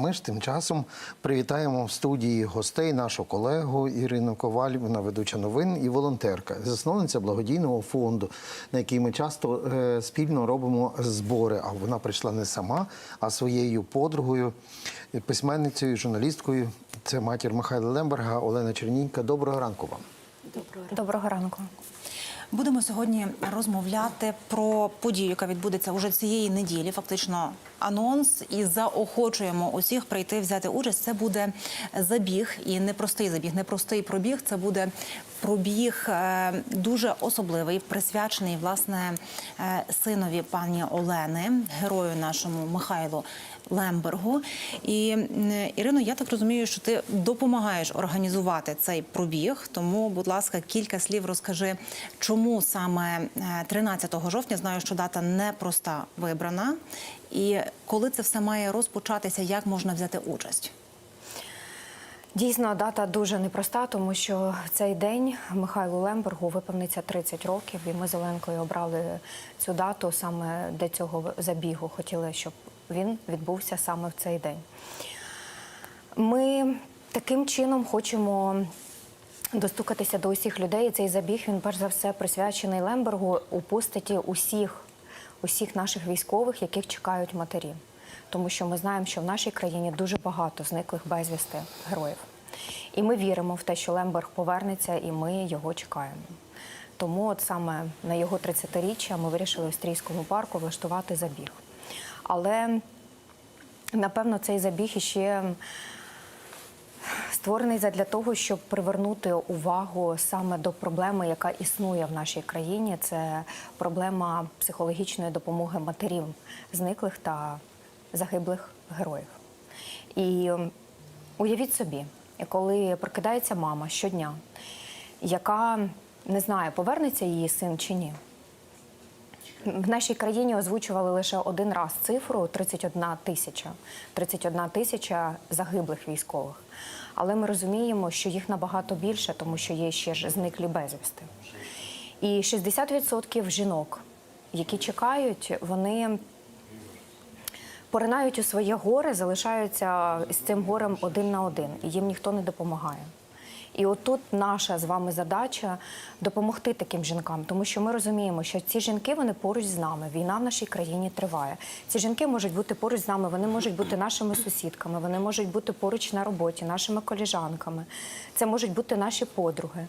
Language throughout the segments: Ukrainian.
Ми ж тим часом привітаємо в студії гостей нашу колегу Ірину Коваль, вона ведуча новин і волонтерка, засновниця благодійного фонду, на який ми часто е, спільно робимо збори. А вона прийшла не сама, а своєю подругою, письменницею, журналісткою. Це матір Михайла Лемберга, Олена Чернінька. Доброго ранку вам. Доброго ранку. Будемо сьогодні розмовляти про подію, яка відбудеться уже цієї неділі. Фактично анонс, і заохочуємо усіх прийти взяти участь. Це буде забіг, і не простий забіг, не простий пробіг. Це буде пробіг е, дуже особливий, присвячений власне е, синові пані Олени, герою нашому Михайлу Лембергу. І Ірино, я так розумію, що ти допомагаєш організувати цей пробіг. Тому, будь ласка, кілька слів розкажи, чому саме е, 13 жовтня знаю, що дата непроста вибрана, і коли це все має розпочатися, як можна взяти участь? Дійсно, дата дуже непроста, тому що цей день Михайлу Лембергу виповниться 30 років, і ми з Оленкою обрали цю дату саме для цього забігу. Хотіли, щоб він відбувся саме в цей день. Ми таким чином хочемо достукатися до усіх людей. І Цей забіг він перш за все присвячений Лембергу у постаті усіх, усіх наших військових, яких чекають матері. Тому що ми знаємо, що в нашій країні дуже багато зниклих безвісти героїв. І ми віримо в те, що Лемберг повернеться, і ми його чекаємо. Тому от саме на його 30-річчя ми вирішили в Стрійському парку влаштувати забіг. Але напевно цей забіг іще створений для того, щоб привернути увагу саме до проблеми, яка існує в нашій країні. Це проблема психологічної допомоги матерів зниклих та загиблих героїв. І уявіть собі, коли прокидається мама щодня, яка не знає, повернеться її син чи ні. В нашій країні озвучували лише один раз цифру 31 тисяча. 31 тисяча загиблих військових. Але ми розуміємо, що їх набагато більше, тому що є ще ж зниклі безвісти. І 60% жінок, які чекають, вони поринають у своє горе, залишаються з цим горем один на один, і їм ніхто не допомагає. І отут наша з вами задача допомогти таким жінкам, тому що ми розуміємо, що ці жінки вони поруч з нами. Війна в нашій країні триває. Ці жінки можуть бути поруч з нами, вони можуть бути нашими сусідками, вони можуть бути поруч на роботі, нашими коліжанками. Це можуть бути наші подруги.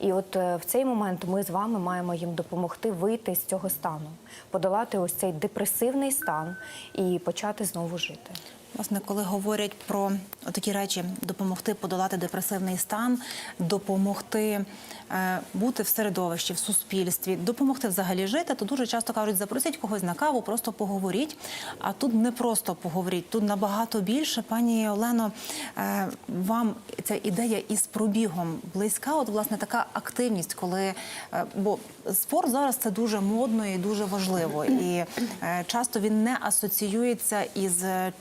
І от е, в цей момент ми з вами маємо їм допомогти вийти з цього стану, подолати ось цей депресивний стан і почати знову жити. Власне, коли говорять про такі речі, допомогти подолати депресивний стан, допомогти е, бути в середовищі, в суспільстві, допомогти взагалі жити, то дуже часто кажуть, запросіть когось на каву, просто поговоріть. А тут не просто поговоріть, тут набагато більше. Пані Олено, е, вам ця ідея із пробігом близька. От власне така активність, коли е, бо спорт зараз це дуже модно і дуже важливо, і е, часто він не асоціюється із е,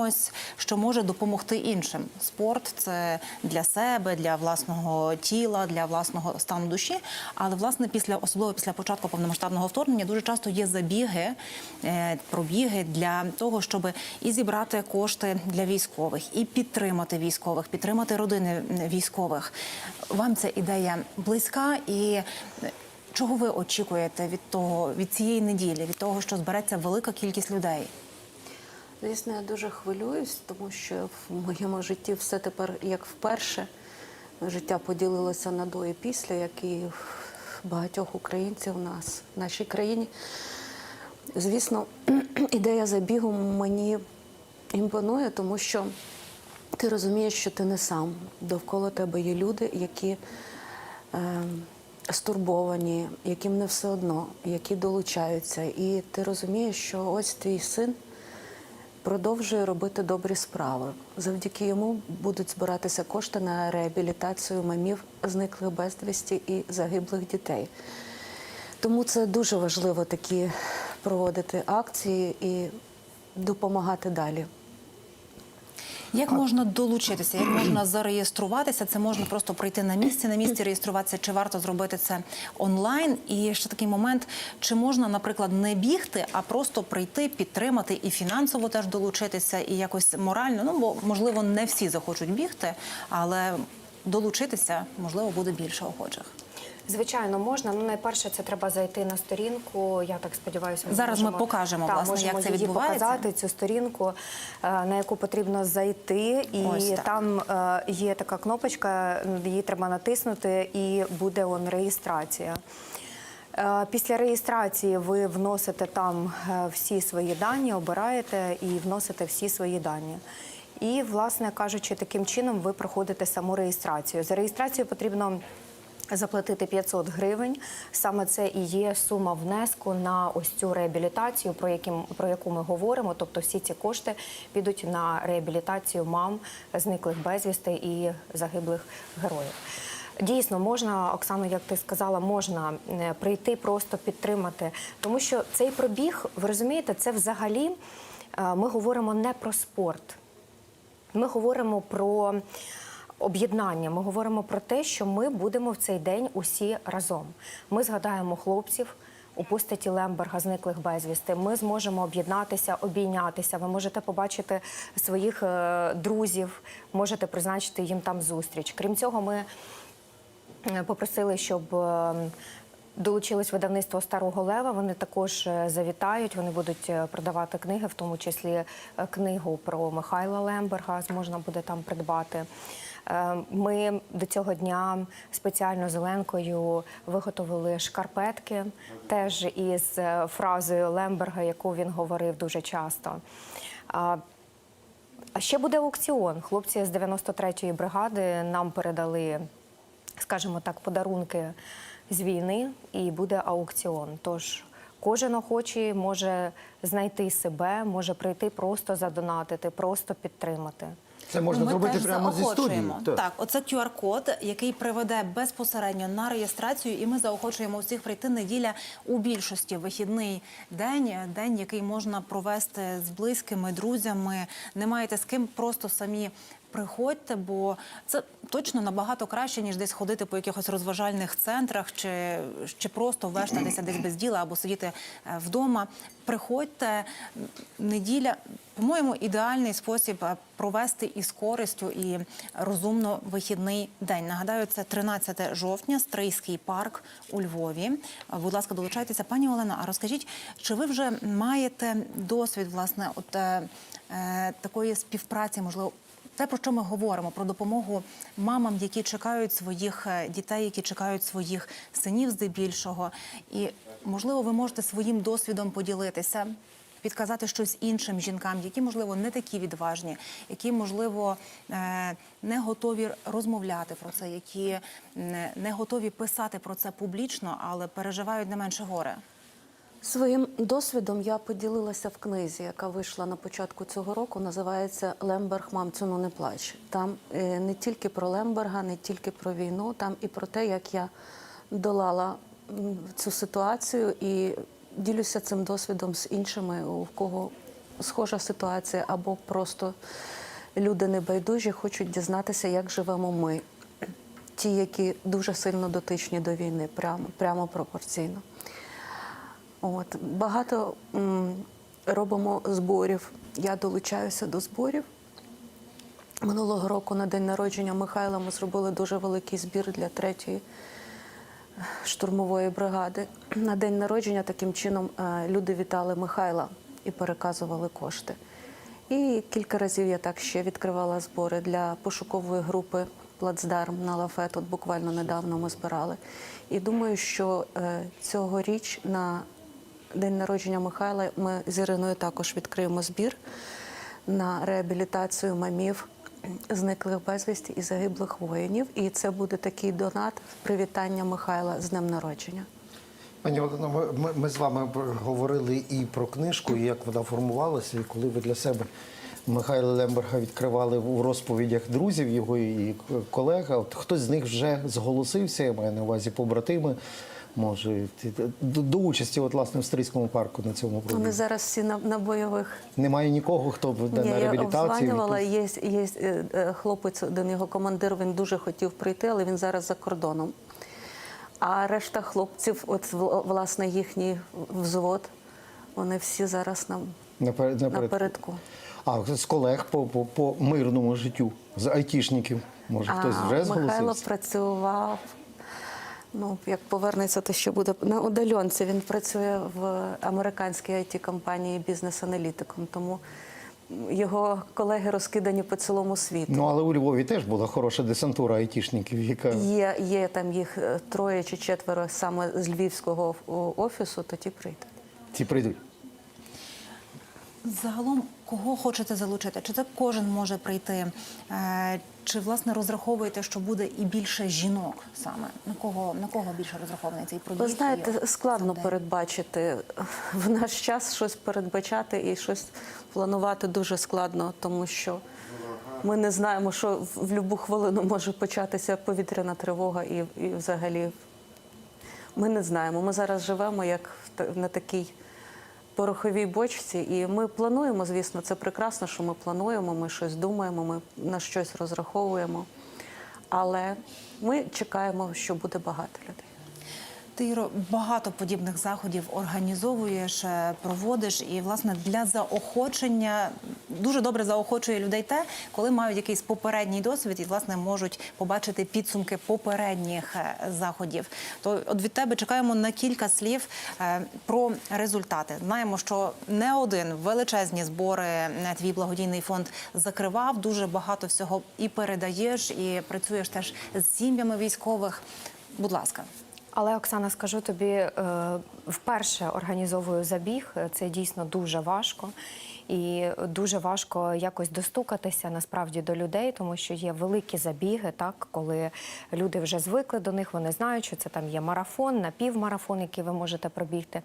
чимось, що може допомогти іншим. Спорт це для себе, для власного тіла, для власного стану душі. Але власне після особливо після початку повномасштабного вторгнення дуже часто є забіги, е, пробіги для того, щоб і зібрати кошти для військових, і підтримати військових, підтримати родини військових. Вам ця ідея близька і. Чого ви очікуєте від того від цієї неділі, від того, що збереться велика кількість людей? Звісно, я дуже хвилююсь, тому що в моєму житті все тепер як вперше. Життя поділилося на до і після, як і багатьох українців у нас в нашій країні. Звісно, ідея забігу мені імпонує, тому що ти розумієш, що ти не сам. Довкола тебе є люди, які е, стурбовані, яким не все одно, які долучаються. І ти розумієш, що ось твій син продовжує робити добрі справи. Завдяки йому будуть збиратися кошти на реабілітацію мамів, зниклих безвісті і загиблих дітей. Тому це дуже важливо такі проводити акції і допомагати далі. Як можна долучитися, як можна зареєструватися? Це можна просто прийти на місці, на місці реєструватися, чи варто зробити це онлайн? І ще такий момент: чи можна, наприклад, не бігти, а просто прийти, підтримати і фінансово теж долучитися, і якось морально? Ну бо можливо не всі захочуть бігти, але долучитися можливо буде більше охочих. Звичайно, можна. Ну, найперше, це треба зайти на сторінку. Я так сподіваюся, ми Зараз ми покажемо, Та, власне, можемо як це її відбувається. показати цю сторінку, е, на яку потрібно зайти, і Ось так. там е, є така кнопочка, її треба натиснути, і буде он реєстрація. Е, Після реєстрації ви вносите там всі свої дані, обираєте і вносите всі свої дані. І, власне кажучи, таким чином ви проходите саму реєстрацію. За реєстрацію потрібно заплатити 500 гривень. Саме це і є сума внеску на ось цю реабілітацію, про, яким, про яку ми говоримо. Тобто всі ці кошти підуть на реабілітацію мам, зниклих безвісти і загиблих героїв. Дійсно, можна, Оксано, як ти сказала, можна е, прийти просто підтримати, тому що цей пробіг, ви розумієте, це взагалі е, ми говоримо не про спорт. Ми говоримо про об'єднання. Ми говоримо про те, що ми будемо в цей день усі разом. Ми згадаємо хлопців. У постаті Лемберга зниклих безвісти. Ми зможемо об'єднатися, обійнятися. Ви можете побачити своїх е, друзів, можете призначити їм там зустріч. Крім цього, ми е, попросили, щоб е, долучилось видавництво Старого Лева. Вони також е, завітають. Вони будуть е, продавати книги, в тому числі е, книгу про Михайла Лемберга. Зможна буде там придбати. Ми до цього дня спеціально з Оленкою виготовили шкарпетки, теж із фразою Лемберга, яку він говорив дуже часто. А ще буде аукціон. Хлопці з 93-ї бригади нам передали, скажімо так, подарунки з війни, і буде аукціон. Тож кожен охочий може знайти себе, може прийти просто задонатити, просто підтримати. Це можна Ми зробити теж прямо зі студії. Так. оце QR-код, який приведе безпосередньо на реєстрацію, і ми заохочуємо усіх прийти неділя у більшості вихідний день, день, який можна провести з близькими, друзями. Не маєте з ким просто самі. Приходьте, бо це точно набагато краще, ніж десь ходити по якихось розважальних центрах, чи, чи просто вештатися десь без діла або сидіти е, вдома. Приходьте неділя, по-моєму, ідеальний спосіб е, провести із користю і розумно вихідний день. Нагадаю, це 13 жовтня, Стрийський парк у Львові. Будь ласка, долучайтеся, пані Олено. А розкажіть, чи ви вже маєте досвід власне от е, е, такої співпраці, можливо? Те, про що ми говоримо, про допомогу мамам, які чекають своїх е, дітей, які чекають своїх синів здебільшого. І можливо, ви можете своїм досвідом поділитися, підказати щось іншим жінкам, які можливо не такі відважні, які можливо е, не готові розмовляти про це, які не- не готові писати про це публічно, але переживають не менше горе. Своїм досвідом я поділилася в книзі, яка вийшла на початку цього року. Називається Лемберг Мамцюну не плач. Там е, не тільки про Лемберга, не тільки про війну, там і про те, як я долала цю ситуацію і ділюся цим досвідом з іншими, у кого схожа ситуація, або просто люди небайдужі хочуть дізнатися, як живемо ми. Ті, які дуже сильно дотичні до війни, прямо, прямо пропорційно. От багато м, робимо зборів. Я долучаюся до зборів. Минулого року на день народження Михайла ми зробили дуже великий збір для третьої штурмової бригади. На день народження таким чином е, люди вітали Михайла і переказували кошти. І кілька разів я так ще відкривала збори для пошукової групи Плацдарм на лафет. От буквально недавно ми збирали. І думаю, що е, цьогоріч на день народження Михайла ми з Іриною також відкриємо збір на реабілітацію мамів зниклих безвісті і загиблих воїнів. І це буде такий донат привітання Михайла з днем народження. Пані Олено, ми, ми, з вами говорили і про книжку, і як вона формувалася, і коли ви для себе Михайла Лемберга відкривали у розповідях друзів його і колег. Хтось з них вже зголосився, я маю на увазі побратими. Може до, до участі от, власне в Стрийському парку на цьому Вони зараз всі на, на бойових. Немає нікого, хто б на Ні, я реабілітації. обзванювала, якусь- є, є е, е, хлопець, один його командир, він дуже хотів прийти, але він зараз за кордоном. А решта хлопців, от вл- власне їхній взвод, вони всі зараз на, Наперед, наперед. напередку. А з колег по, по, по мирному життю, з айтішників. Може, хтось А вже Михайло працював. Ну, як повернеться, то ще буде на удаленці. Він працює в американській it компанії бізнес-аналітиком, тому його колеги розкидані по цілому світу. Ну, але у Львові теж була хороша десантура айтішників, яка Є, є там їх е, троє чи четверо саме з львівського офісу, то ті прийдуть. ці прийдуть. Загалом, кого хочете залучити? Чи це кожен може прийти? Е, Чи власне розраховуєте, що буде і більше жінок саме? На кого на кого більше розрахований цей проєкт? Ви знаєте, складно цей передбачити в наш час щось передбачати і щось планувати дуже складно, тому що ми не знаємо, що в будь-яку хвилину може початися повітряна тривога, і, і взагалі ми не знаємо. Ми зараз живемо як на такій пороховій бочці, і ми плануємо, звісно, це прекрасно, що ми плануємо, ми щось думаємо, ми на щось розраховуємо. Але ми чекаємо, що буде багато людей. Ти багато подібних заходів організовуєш, е, проводиш, і власне для заохочення дуже добре заохочує людей те, коли мають якийсь попередній досвід і власне можуть побачити підсумки попередніх е, заходів. То от від тебе чекаємо на кілька слів е, про результати. Знаємо, що не один величезні збори твій благодійний фонд закривав. Дуже багато всього і передаєш, і працюєш теж з сім'ями військових. Будь ласка. Але Оксана, скажу тобі, е, вперше організовую забіг. Це дійсно дуже важко. І дуже важко якось достукатися насправді до людей, тому що є великі забіги, так коли люди вже звикли до них, вони знають, що це там є марафон, напівмарафон, який ви можете пробігти.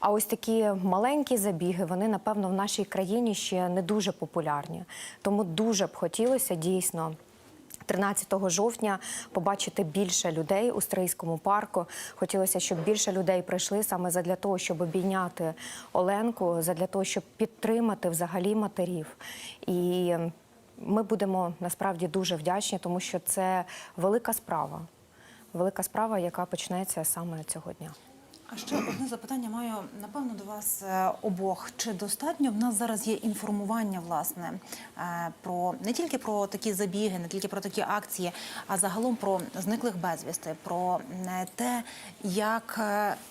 А ось такі маленькі забіги, вони напевно в нашій країні ще не дуже популярні. Тому дуже б хотілося дійсно. 13 жовтня побачити більше людей у Стрийському парку. Хотілося, щоб більше людей прийшли саме задля того, щоб обійняти Оленку, задля того, щоб підтримати взагалі матерів. І ми будемо насправді дуже вдячні, тому що це велика справа. Велика справа, яка почнеться саме цього дня. А ще одне запитання маю напевно до вас е, обох. Чи достатньо в нас зараз є інформування власне е, про не тільки про такі забіги, не тільки про такі акції, а загалом про зниклих безвісти, про е, те, як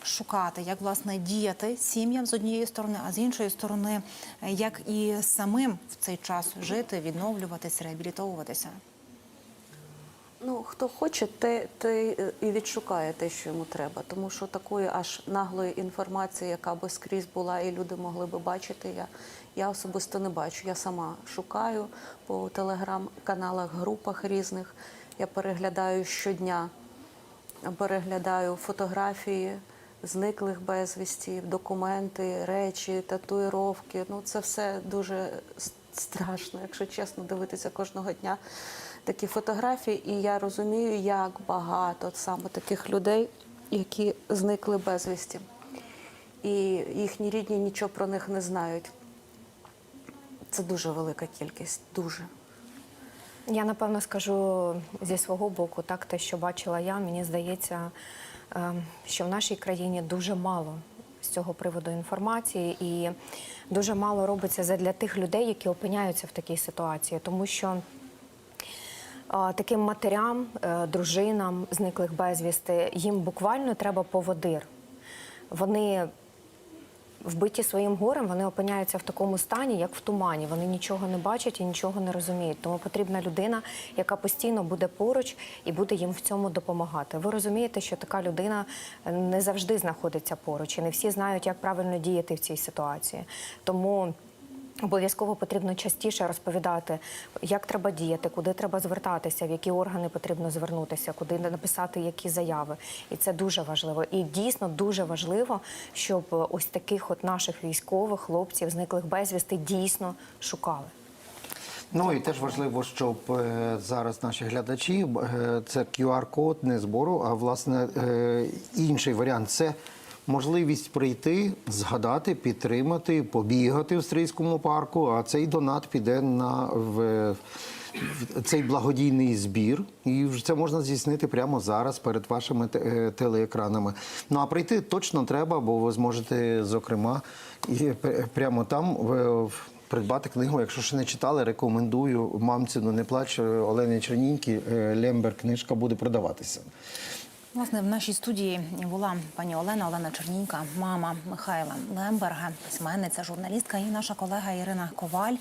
шукати, як власне діяти сім'ям з однієї сторони, а з іншої сторони, як і самим в цей час жити, відновлюватися, реабілітовуватися. Ну, хто хоче, те, те е, і відшукає те, що йому треба. Тому що такої аж наглої інформації, яка би скрізь була, і люди могли би бачити, я, я особисто не бачу. Я сама шукаю по телеграм-каналах, групах різних. Я переглядаю щодня, переглядаю фотографії зниклих безвісті, документи, речі, татуїровки. Ну, це все дуже страшно, якщо чесно, дивитися кожного дня такі фотографії, і я розумію, як багато саме таких людей, які зникли безвісті. І їхні рідні нічого про них не знають. Це дуже велика кількість, дуже. Я напевно скажу зі свого боку, так те, що бачила я, мені здається, е, що в нашій країні дуже мало з цього приводу інформації, і дуже мало робиться задля тих людей, які опиняються в такій ситуації, тому що. Таким матерям, е, дружинам зниклих безвісти, їм буквально треба поводир. Вони вбиті своїм горем, вони опиняються в такому стані, як в тумані. Вони нічого не бачать і нічого не розуміють. Тому потрібна людина, яка постійно буде поруч і буде їм в цьому допомагати. Ви розумієте, що така людина не завжди знаходиться поруч, і не всі знають, як правильно діяти в цій ситуації. Тому. Обов'язково потрібно частіше розповідати, як треба діяти, куди треба звертатися, в які органи потрібно звернутися, куди написати які заяви. І це дуже важливо. І дійсно дуже важливо, щоб ось таких от наших військових хлопців, зниклих безвісти, дійсно шукали. Ну і теж важливо, щоб е, зараз наші глядачі е, це QR-код не збору, а власне е, інший варіант це. Можливість прийти, згадати, підтримати, побігати в стрийському парку. А цей донат піде на в, цей благодійний збір, і це можна здійснити прямо зараз перед вашими е, телеекранами. Ну а прийти точно треба, бо ви зможете, зокрема, і прямо там в- придбати книгу. Якщо ще не читали, рекомендую мамціну не плач Олени Черніньки. е, Лембер книжка буде продаватися. Власне, в нашій студії була пані Олена, Олена Чернінька, мама Михайла Лемберга, письменниця, журналістка і наша колега Ірина Коваль,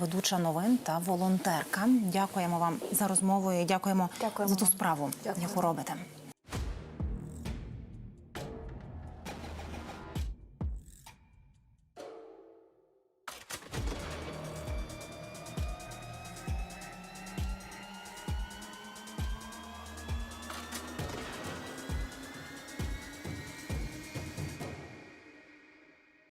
ведуча новин та волонтерка. Дякуємо вам за розмову і дякуємо Дякуємо за ту справу, Дякую. яку робите.